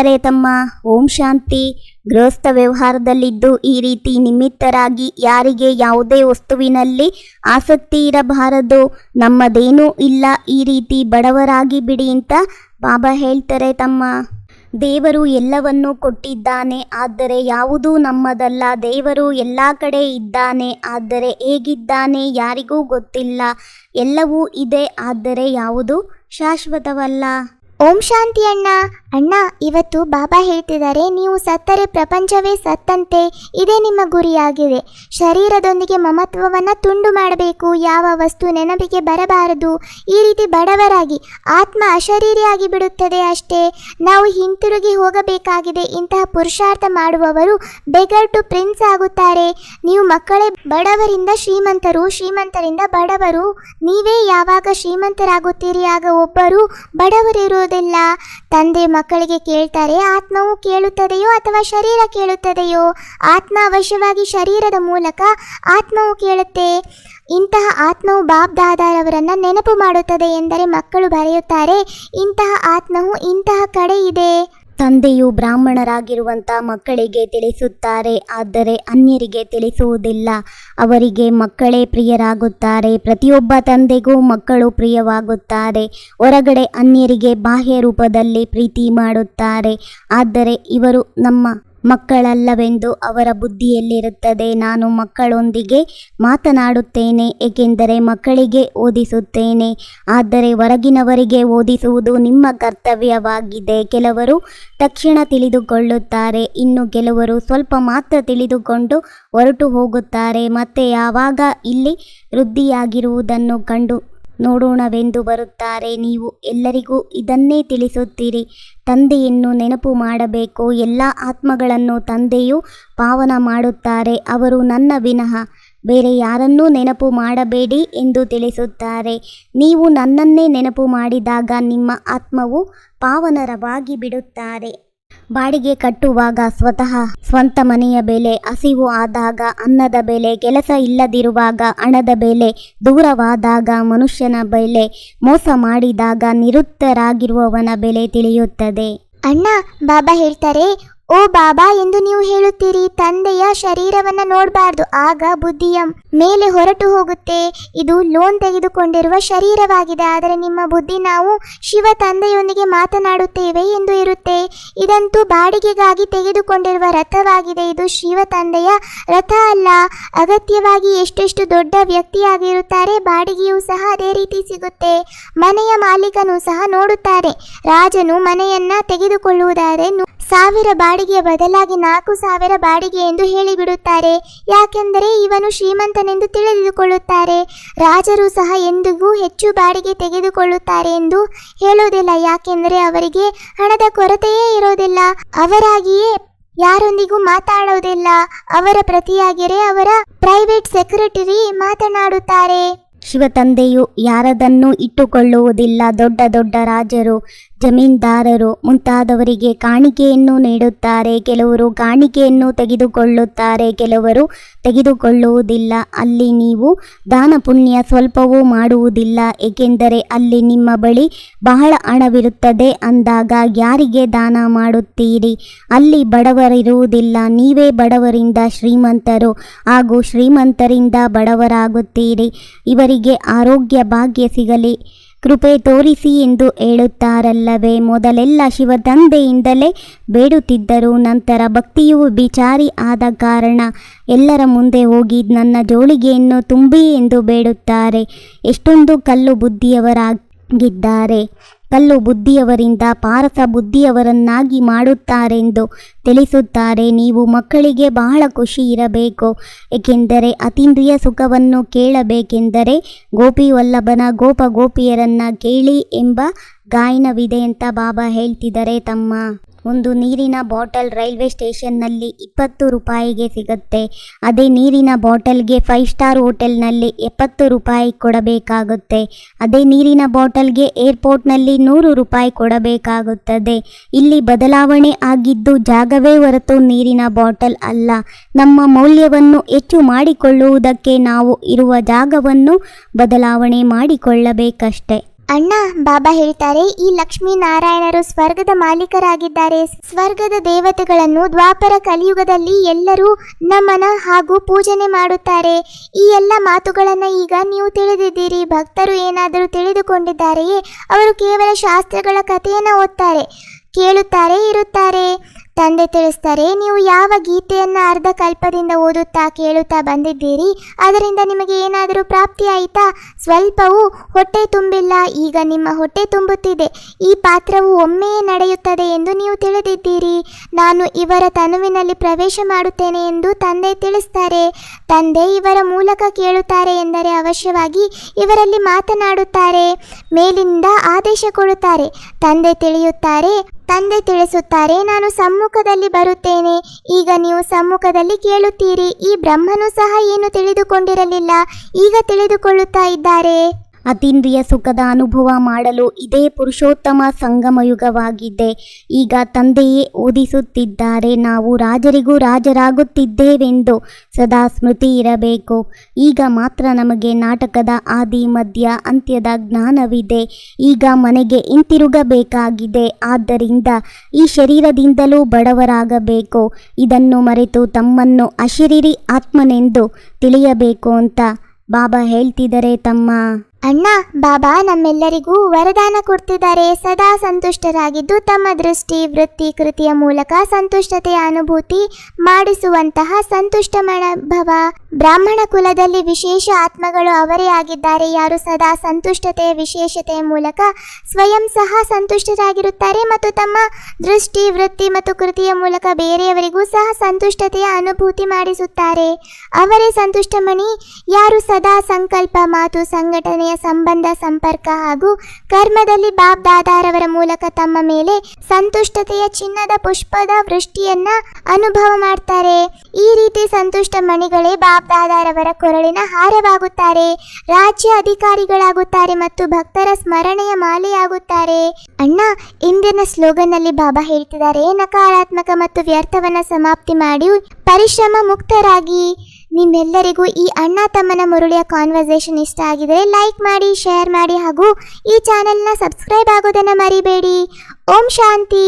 ಗೆಳೆಯರೇ ತಮ್ಮ. ಓಂ ಶಾಂತಿ ಗೃಹಸ್ಥ ವ್ಯವಹಾರದಲ್ಲಿದ್ದು ಈ ರೀತಿ ನಿಮಿತ್ತರಾಗಿ ಯಾರಿಗೆ ಯಾವುದೇ ವಸ್ತುವಿನಲ್ಲಿ ಆಸಕ್ತಿ ಇರಬಾರದು. ನಮ್ಮದೇನೂ ಇಲ್ಲ. ಈ ರೀತಿ ಬಡವರಾಗಿ ಬಿಡಿ ಅಂತ ಬಾಬಾ ಹೇಳ್ತಾರೆ ತಮ್ಮ. ದೇವರು ಎಲ್ಲವನ್ನೂ ಕೊಟ್ಟಿದ್ದಾನೆ. ಆದರೆ ಯಾವುದೂ ನಮ್ಮದಲ್ಲ. ದೇವರು ಎಲ್ಲ ಕಡೆ ಇದ್ದಾನೆ. ಆದರೆ ಹೇಗಿದ್ದಾನೆ ಯಾರಿಗೂ ಗೊತ್ತಿಲ್ಲ. ಎಲ್ಲವೂ ಇದೆ. ಆದರೆ ಯಾವುದು ಶಾಶ್ವತವಲ್ಲ. ಓಂ ಶಾಂತಿ ಅಣ್ಣ. ಅಣ್ಣ, ಇವತ್ತು ಬಾಬಾ ಹೇಳ್ತಿದ್ದಾರೆ, ನೀವು ಸತ್ತರೆ ಪ್ರಪಂಚವೇ ಸತ್ತಂತೆ, ಇದೇ ನಿಮ್ಮ ಗುರಿಯಾಗಿದೆ. ಶರೀರದೊಂದಿಗೆ ಮಮತ್ವವನ್ನು ತುಂಡು ಮಾಡಬೇಕು, ಯಾವ ವಸ್ತು ನೆನಪಿಗೆ ಬರಬಾರದು, ಈ ರೀತಿ ಬಡವರಾಗಿ, ಆತ್ಮ ಅಶರೀರಿಯಾಗಿ ಬಿಡುತ್ತದೆ ಅಷ್ಟೇ. ನಾವು ಹಿಂತಿರುಗಿ ಹೋಗಬೇಕಾಗಿದೆ, ಇಂತಹ ಪುರುಷಾರ್ಥ ಮಾಡುವವರು ಬೆಗರ್ ಟು ಪ್ರಿನ್ಸ್ ಆಗುತ್ತಾರೆ. ನೀವು ಮಕ್ಕಳೇ, ಬಡವರಿಂದ ಶ್ರೀಮಂತರು, ಶ್ರೀಮಂತರಿಂದ ಬಡವರು, ನೀವೇ ಯಾವಾಗ ಶ್ರೀಮಂತರಾಗುತ್ತೀರಿ? ಆಗ ಒಬ್ಬರು ಬಡವರಿರುವುದಿಲ್ಲ ತಂದೆ ಮಕ್ಕಳಿಗೆ ಕೇಳ್ತಾರೆ, ಆತ್ಮವು ಕೇಳುತ್ತದೆಯೋ ಅಥವಾ ಶರೀರ ಕೇಳುತ್ತದೆಯೋ? ಆತ್ಮ ಅವಶ್ಯವಾಗಿ ಶರೀರದ ಮೂಲಕ ಆತ್ಮವು ಕೇಳುತ್ತೆ. ಇಂತಹ ಆತ್ಮವು ಬಾಬ್ ದಾದಾರವರನ್ನು ನೆನಪು ಮಾಡುತ್ತದೆ ಎಂದರೆ ಮಕ್ಕಳು ಬರೆಯುತ್ತಾರೆ, ಇಂತಹ ಆತ್ಮವು ಇಂತಹ ಕಡೆ ಇದೆ. ತಂದೆಯು ಬ್ರಾಹ್ಮಣರಾಗಿರುವಂಥ ಮಕ್ಕಳಿಗೆ ತಿಳಿಸುತ್ತಾರೆ, ಆದರೆ ಅನ್ಯರಿಗೆ ತಿಳಿಸುವುದಿಲ್ಲ. ಅವರಿಗೆ ಮಕ್ಕಳೇ ಪ್ರಿಯರಾಗುತ್ತಾರೆ. ಪ್ರತಿಯೊಬ್ಬ ತಂದೆಗೂ ಮಕ್ಕಳು ಪ್ರಿಯವಾಗುತ್ತಾರೆ. ಹೊರಗಡೆ ಅನ್ಯರಿಗೆ ಬಾಹ್ಯ ರೂಪದಲ್ಲಿ ಪ್ರೀತಿ ಮಾಡುತ್ತಾರೆ. ಆದರೆ ಇವರು ನಮ್ಮ ಮಕ್ಕಳಲ್ಲವೆಂದು ಅವರ ಬುದ್ಧಿಯಲ್ಲಿರುತ್ತದೆ. ನಾನು ಮಕ್ಕಳೊಂದಿಗೆ ಮಾತನಾಡುತ್ತೇನೆ, ಏಕೆಂದರೆ ಮಕ್ಕಳಿಗೆ ಓದಿಸುತ್ತೇನೆ. ಆದರೆ ಹೊರಗಿನವರಿಗೆ ಓದಿಸುವುದು ನಿಮ್ಮ ಕರ್ತವ್ಯವಾಗಿದೆ. ಕೆಲವರು ತಕ್ಷಣ ತಿಳಿದುಕೊಳ್ಳುತ್ತಾರೆ, ಇನ್ನು ಕೆಲವರು ಸ್ವಲ್ಪ ಮಾತ್ರ ತಿಳಿದುಕೊಂಡು ಹೊರಟು ಹೋಗುತ್ತಾರೆ. ಮತ್ತೆ ಯಾವಾಗ ಇಲ್ಲಿ ವೃದ್ಧಿಯಾಗಿರುವುದನ್ನು ಕಂಡು ನೋಡೋಣವೆಂದು ಬರುತ್ತಾರೆ. ನೀವು ಎಲ್ಲರಿಗೂ ಇದನ್ನೇ ತಿಳಿಸುತ್ತೀರಿ. ತಂದೆಯನ್ನು ನೆನಪು ಮಾಡಬೇಕು. ಎಲ್ಲ ಆತ್ಮಗಳನ್ನು ತಂದೆಯು ಪಾವನ ಮಾಡುತ್ತಾರೆ. ಅವರು ನನ್ನ ವಿನಃ ಬೇರೆ ಯಾರನ್ನೂ ನೆನಪು ಮಾಡಬೇಡಿ ಎಂದು ತಿಳಿಸುತ್ತಾರೆ. ನೀವು ನನ್ನನ್ನೇ ನೆನಪು ಮಾಡಿದಾಗ ನಿಮ್ಮ ಆತ್ಮವು ಪಾವನರವಾಗಿ ಬಿಡುತ್ತಾರೆ ಬಾಡಿಗೆ ಕಟ್ಟುವಾಗ ಸ್ವತಃ ಸ್ವಂತ ಮನೆಯ ಬೆಲೆ, ಹಸಿವು ಆದಾಗ ಅನ್ನದ ಬೆಲೆ, ಕೆಲಸ ಇಲ್ಲದಿರುವಾಗ ಹಣದ ಬೆಲೆ, ದೂರವಾದಾಗ ಮನುಷ್ಯನ ಬೆಲೆ, ಮೋಸ ಮಾಡಿದಾಗ ನಿರುತ್ತರಾಗಿರುವವನ ಬೆಲೆ ತಿಳಿಯುತ್ತದೆ. ಅಣ್ಣ, ಬಾಬಾ ಹೇಳ್ತಾರೆ ಓ ಬಾಬಾ, ಎಂದು ನೀವು ಹೇಳುತ್ತೀರಿ, ತಂದೆಯ ಶರೀರವನ್ನ ನೋಡಬಾರ್ದು, ಆಗ ಬುದ್ಧಿಯ ಮೇಲೆ ಹೊರಟು ಹೋಗುತ್ತೆ. ಇದು ಲೋನ್ ತೆಗೆದುಕೊಂಡಿರುವ ಶರೀರವಾಗಿದೆ, ಆದರೆ ನಿಮ್ಮ ಬುದ್ಧಿ ನಾವು ಶಿವ ತಂದೆಯೊಂದಿಗೆ ಮಾತನಾಡುತ್ತೇವೆ ಎಂದು ಇರುತ್ತೆ. ಇದಂತೂ ಬಾಡಿಗೆಗಾಗಿ ತೆಗೆದುಕೊಂಡಿರುವ ರಥವಾಗಿದೆ, ಇದು ಶಿವ ತಂದೆಯ ರಥ ಅಲ್ಲ. ಅಗತ್ಯವಾಗಿ ಎಷ್ಟೆಷ್ಟು ದೊಡ್ಡ ವ್ಯಕ್ತಿಯಾಗಿರುತ್ತಾರೆ, ಬಾಡಿಗೆಯೂ ಸಹ ಅದೇ ರೀತಿ ಸಿಗುತ್ತೆ. ಮನೆಯ ಮಾಲೀಕನು ಸಹ ನೋಡುತ್ತಾರೆ. ರಾಜನು ಮನೆಯನ್ನ ತೆಗೆದುಕೊಳ್ಳುವುದಾದರೆ ಸಾವಿರ ಬಾಡಿಗೆಯ ಬದಲಾಗಿ ನಾಲ್ಕು ಸಾವಿರ ಬಾಡಿಗೆ ಎಂದು ಹೇಳಿಬಿಡುತ್ತಾರೆ. ಯಾಕೆಂದರೆ ಇವನು ಶ್ರೀಮಂತನೆಂದು ತಿಳಿದುಕೊಳ್ಳುತ್ತಾರೆ. ರಾಜರು ಸಹ ಎಂದಿಗೂ ಹೆಚ್ಚು ಬಾಡಿಗೆ ತೆಗೆದುಕೊಳ್ಳುತ್ತಾರೆ ಎಂದು ಹೇಳುವುದಿಲ್ಲ ಯಾಕೆಂದರೆ ಅವರಿಗೆ ಹಣದ ಕೊರತೆಯೇ ಇರೋದಿಲ್ಲ. ಅವರಾಗಿಯೇ ಯಾರೊಂದಿಗೂ ಮಾತಾಡುವುದಿಲ್ಲ ಅವರ ಪ್ರತಿಯಾಗಿರೇ ಅವರ ಪ್ರೈವೇಟ್ ಸೆಕ್ರೆಟರಿ ಮಾತನಾಡುತ್ತಾರೆ. ಶಿವ ತಂದೆಯು ಯಾರದನ್ನೂ ಇಟ್ಟುಕೊಳ್ಳುವುದಿಲ್ಲ. ದೊಡ್ಡ ದೊಡ್ಡ ರಾಜರು ಜಮೀನ್ದಾರರು ಮುಂತಾದವರಿಗೆ ಕಾಣಿಕೆಯನ್ನು ನೀಡುತ್ತಾರೆ, ಕೆಲವರು ಕಾಣಿಕೆಯನ್ನು ತೆಗೆದುಕೊಳ್ಳುತ್ತಾರೆ, ಕೆಲವರು ತೆಗೆದುಕೊಳ್ಳುವುದಿಲ್ಲ. ಅಲ್ಲಿ ನೀವು ದಾನ ಪುಣ್ಯ ಸ್ವಲ್ಪವೂ ಮಾಡುವುದಿಲ್ಲ, ಏಕೆಂದರೆ ಅಲ್ಲಿ ನಿಮ್ಮ ಬಳಿ ಬಹಳ ಹಣವಿರುತ್ತದೆ ಅಂದಾಗ ಯಾರಿಗೆ ದಾನ ಮಾಡುತ್ತೀರಿ? ಅಲ್ಲಿ ಬಡವರಿರುವುದಿಲ್ಲ, ನೀವೇ ಬಡವರಿಂದ ಶ್ರೀಮಂತರು ಹಾಗೂ ಶ್ರೀಮಂತರಿಂದ ಬಡವರಾಗುತ್ತೀರಿ. ಇವರಿಗೆ ಆರೋಗ್ಯ ಭಾಗ್ಯ ಸಿಗಲಿ. ಕೃಪೆ ತೋರಿಸಿ ಎಂದು ಹೇಳುತ್ತಾರಲ್ಲವೇ. ಮೊದಲೆಲ್ಲ ಶಿವ ತಂದೆಯಿಂದಲೇ ಬೇಡುತ್ತಿದ್ದರು. ನಂತರ ಭಕ್ತಿಯು ಬಿಚಾರಿ ಆದ ಕಾರಣ ಎಲ್ಲರ ಮುಂದೆ ಹೋಗಿ ನನ್ನ ಜೋಳಿಗೆಯನ್ನು ತುಂಬಿ ಎಂದು ಬೇಡುತ್ತಾರೆ. ಎಷ್ಟೊಂದು ಕಲ್ಲು ಬುದ್ಧಿಯವರಾಗಿದ್ದಾರೆ ಕಲ್ಲು ಬುದ್ಧಿಯವರಿಂದ ಪಾರಸ ಬುದ್ಧಿಯವರನ್ನಾಗಿ ಮಾಡುತ್ತಾರೆಂದು ತಿಳಿಸುತ್ತಾರೆ. ನೀವು ಮಕ್ಕಳಿಗೆ ಬಹಳ ಖುಷಿ ಇರಬೇಕು. ಏಕೆಂದರೆ ಅತೀಂದ್ರಿಯ ಸುಖವನ್ನು ಕೇಳಬೇಕೆಂದರೆ ಗೋಪಿ ವಲ್ಲಭನ ಗೋಪ ಗೋಪಿಯರನ್ನ ಕೇಳಿ ಎಂಬ ಗಾಯನವಿದೆ ಅಂತ ಬಾಬಾ ಹೇಳ್ತಿದ್ದಾರೆ ತಮ್ಮ ಒಂದು ನೀರಿನ ಬಾಟಲ್ ರೈಲ್ವೆ ಸ್ಟೇಷನ್ನಲ್ಲಿ ಇಪ್ಪತ್ತು ರೂಪಾಯಿಗೆ ಸಿಗುತ್ತೆ. ಅದೇ ನೀರಿನ ಬಾಟಲ್ಗೆ ಫೈವ್ ಸ್ಟಾರ್ ಹೋಟೆಲ್ನಲ್ಲಿ ಎಪ್ಪತ್ತು ರೂಪಾಯಿ ಕೊಡಬೇಕಾಗುತ್ತೆ. ಅದೇ ನೀರಿನ ಬಾಟಲ್ಗೆ ಏರ್ಪೋರ್ಟ್ನಲ್ಲಿ ನೂರು ರೂಪಾಯಿ ಕೊಡಬೇಕಾಗುತ್ತದೆ. ಇಲ್ಲಿ ಬದಲಾವಣೆ ಆಗಿದ್ದು ಜಾಗವೇ ಹೊರತು ನೀರಿನ ಬಾಟಲ್ ಅಲ್ಲ. ನಮ್ಮ ಮೌಲ್ಯವನ್ನು ಹೆಚ್ಚು ಮಾಡಿಕೊಳ್ಳುವುದಕ್ಕೆ ನಾವು ಇರುವ ಜಾಗವನ್ನು ಬದಲಾವಣೆ ಮಾಡಿಕೊಳ್ಳಬೇಕಷ್ಟೆ. ಅಣ್ಣ, ಬಾಬಾ ಹೇಳ್ತಾರೆ, ಈ ಲಕ್ಷ್ಮೀ ನಾರಾಯಣರು ಸ್ವರ್ಗದ ಮಾಲೀಕರಾಗಿದ್ದಾರೆ. ಸ್ವರ್ಗದ ದೇವತೆಗಳನ್ನು ದ್ವಾಪರ ಕಲಿಯುಗದಲ್ಲಿ ಎಲ್ಲರೂ ನಮನ ಹಾಗೂ ಪೂಜನೆ ಮಾಡುತ್ತಾರೆ. ಈ ಎಲ್ಲ ಮಾತುಗಳನ್ನು ಈಗ ನೀವು ತಿಳಿದಿದ್ದೀರಿ. ಭಕ್ತರು ಏನಾದರೂ ತಿಳಿದುಕೊಂಡಿದ್ದಾರೆಯೇ, ಅವರು ಕೇವಲ ಶಾಸ್ತ್ರಗಳ ಕಥೆಯನ್ನು ಓದ್ತಾರೆ, ಕೇಳುತ್ತಾರೆ, ಇರುತ್ತಾರೆ. ತಂದೆ ತಿಳಿಸ್ತಾರೆ, ನೀವು ಯಾವ ಗೀತೆಯನ್ನ ಅರ್ಧಕಲ್ಪದಿಂದ ಓದುತ್ತಾ ಕೇಳುತ್ತಾ ಬಂದಿದ್ದೀರಿ? ಅದರಿಂದ ನಿಮಗೆ ಏನಾದರೂ ಪ್ರಾಪ್ತಿ ಆಯಿತಾ? ಸ್ವಲ್ಪವೂ ಹೊಟ್ಟೆ ತುಂಬಿಲ್ಲ, ಈಗ ನಿಮ್ಮ ಹೊಟ್ಟೆ ತುಂಬುತ್ತಿದೆ. ಈ ಪಾತ್ರವು ಒಮ್ಮೆಯೇ ನಡೆಯುತ್ತದೆ ಎಂದು ನೀವು ತಿಳಿದಿದ್ದೀರಿ. ನಾನು ಇವರ ತನುವಿನಲ್ಲಿ ಪ್ರವೇಶ ಮಾಡುತ್ತೇನೆ ಎಂದು ತಂದೆ ತಿಳಿಸ್ತಾರೆ. ತಂದೆ ಇವರ ಮೂಲಕ ಕೇಳುತ್ತಾರೆ ಎಂದರೆ ಅವಶ್ಯವಾಗಿ ಇವರಲ್ಲಿ ಮಾತನಾಡುತ್ತಾರೆ ಮೇಲಿನಿಂದ ಆದೇಶ ಕೊಡುತ್ತಾರೆ. ತಂದೆ ತಿಳಿಯುತ್ತಾರೆ ತಂದೆ ತಿಳಿಸುತ್ತಾರೆ, ನಾನು ಸಮ್ಮುಖದಲ್ಲಿ ಬರುತ್ತೇನೆ. ಈಗ ನೀವು ಸಮ್ಮುಖದಲ್ಲಿ ಕೇಳುತ್ತೀರಿ. ಈ ಬ್ರಹ್ಮನು ಸಹ ಏನು ತಿಳಿದುಕೊಂಡಿರಲಿಲ್ಲ. ಈಗ ತಿಳಿದುಕೊಳ್ಳುತ್ತಾ ಇದ್ದಾರೆ. ಅತೀಂದ್ರಿಯ ಸುಖದ ಅನುಭವ ಮಾಡಲು ಇದೇ ಪುರುಷೋತ್ತಮ ಸಂಗಮಯುಗವಾಗಿದೆ. ಈಗ ತಂದೆಯೇ ಓದಿಸುತ್ತಿದ್ದಾರೆ. ನಾವು ರಾಜರಿಗೂ ರಾಜರಾಗುತ್ತಿದ್ದೇವೆಂದು ಸದಾ ಸ್ಮೃತಿ ಇರಬೇಕು. ಈಗ ಮಾತ್ರ ನಮಗೆ ನಾಟಕದ ಆದಿ ಮಧ್ಯ ಅಂತ್ಯದ ಜ್ಞಾನವಿದೆ. ಈಗ ಮನೆಗೆ ಹಿಂತಿರುಗಬೇಕಾಗಿದೆ. ಆದ್ದರಿಂದ ಈ ಶರೀರದಿಂದಲೂ ಬಡವರಾಗಬೇಕು. ಇದನ್ನು ಮರೆತು ತಮ್ಮನ್ನು ಅಶರೀರಿ ಆತ್ಮನೆಂದು ತಿಳಿಯಬೇಕು ಅಂತ ಬಾಬಾ ಹೇಳ್ತಿದ್ದಾರೆ ತಮ್ಮ ಅಣ್ಣ, ಬಾಬಾ ನಮ್ಮೆಲ್ಲರಿಗೂ ವರದಾನ ಕೊಡ್ತಿದ್ದಾರೆ. ಸದಾ ಸಂತುಷ್ಟರಾಗಿದ್ದು ತಮ್ಮ ದೃಷ್ಟಿ, ವೃತ್ತಿ, ಕೃತಿಯ ಮೂಲಕ ಸಂತುಷ್ಟತೆಯ ಅನುಭೂತಿ ಮಾಡಿಸುವಂತಹ ಸಂತುಷ್ಟ ಮನೋಭವ ಬ್ರಾಹ್ಮಣ ಕುಲದಲ್ಲಿ ವಿಶೇಷ ಆತ್ಮಗಳು ಅವರೇ ಆಗಿದ್ದಾರೆ. ಯಾರು ಸದಾ ಸಂತುಷ್ಟತೆಯ ವಿಶೇಷತೆಯ ಮೂಲಕ ಸ್ವಯಂ ಸಹ ಸಂತುಷ್ಟರಾಗಿರುತ್ತಾರೆ ಮತ್ತು ತಮ್ಮ ದೃಷ್ಟಿ, ವೃತ್ತಿ ಮತ್ತು ಕೃತಿಯ ಮೂಲಕ ಬೇರೆಯವರಿಗೂ ಸಹ ಸಂತುಷ್ಟತೆಯ ಅನುಭೂತಿ ಮಾಡಿಸುತ್ತಾರೆ. ಅವರೇ ಸಂತುಷ್ಟಮಣಿ ಯಾರು ಸದಾ ಸಂಕಲ್ಪ, ಮಾತು, ಸಂಘಟನೆಯ ಸಂಬಂಧ, ಸಂಪರ್ಕ ಹಾಗೂ ಕರ್ಮದಲ್ಲಿ ಬಾಬ್ ದಾದಾರವರ ಮೂಲಕ ತಮ್ಮ ಮೇಲೆ ಸಂತುಷ್ಟತೆಯ ಚಿನ್ನದ ಪುಷ್ಪದ ವೃಷ್ಟಿಯನ್ನ ಅನುಭವ ಮಾಡ್ತಾರೆ. ಈ ರೀತಿ ಸಂತುಷ್ಟ ಮಣಿಗಳೇ ಬಾಬ್ ದಾದಾರವರ ಕೊರಳಿನ ಹಾರವಾಗುತ್ತಾರೆ. ರಾಜ್ಯ ಅಧಿಕಾರಿಗಳಾಗುತ್ತಾರೆ ಮತ್ತು ಭಕ್ತರ ಸ್ಮರಣೆಯ ಮಾಲೆಯಾಗುತ್ತಾರೆ. ಅಣ್ಣ ಇಂದಿನ ಸ್ಲೋಗನ್ನಲ್ಲಿ ಬಾಬಾ ಹೇಳ್ತಿದ್ದಾರೆ, ನಕಾರಾತ್ಮಕ ಮತ್ತು ವ್ಯರ್ಥವನ್ನ ಸಮಾಪ್ತಿ ಮಾಡಿ, ಪರಿಶ್ರಮ ಮುಕ್ತರಾಗಿ. ನಿಮ್ಮೆಲ್ಲರಿಗೂ ಈ ಅಣ್ಣ ತಮ್ಮನ ಮುರುಳಿಯ ಕಾನ್ವರ್ಸೇಷನ್ ಇಷ್ಟ ಆಗಿದರೆ ಲೈಕ್ ಮಾಡಿ ಶೇರ್ ಮಾಡಿ ಹಾಗೂ ಈ ಚಾನೆಲ್ನ ಸಬ್ಸ್ಕ್ರೈಬ್ ಆಗೋದನ್ನು ಮರಿಬೇಡಿ. ಓಂ ಶಾಂತಿ.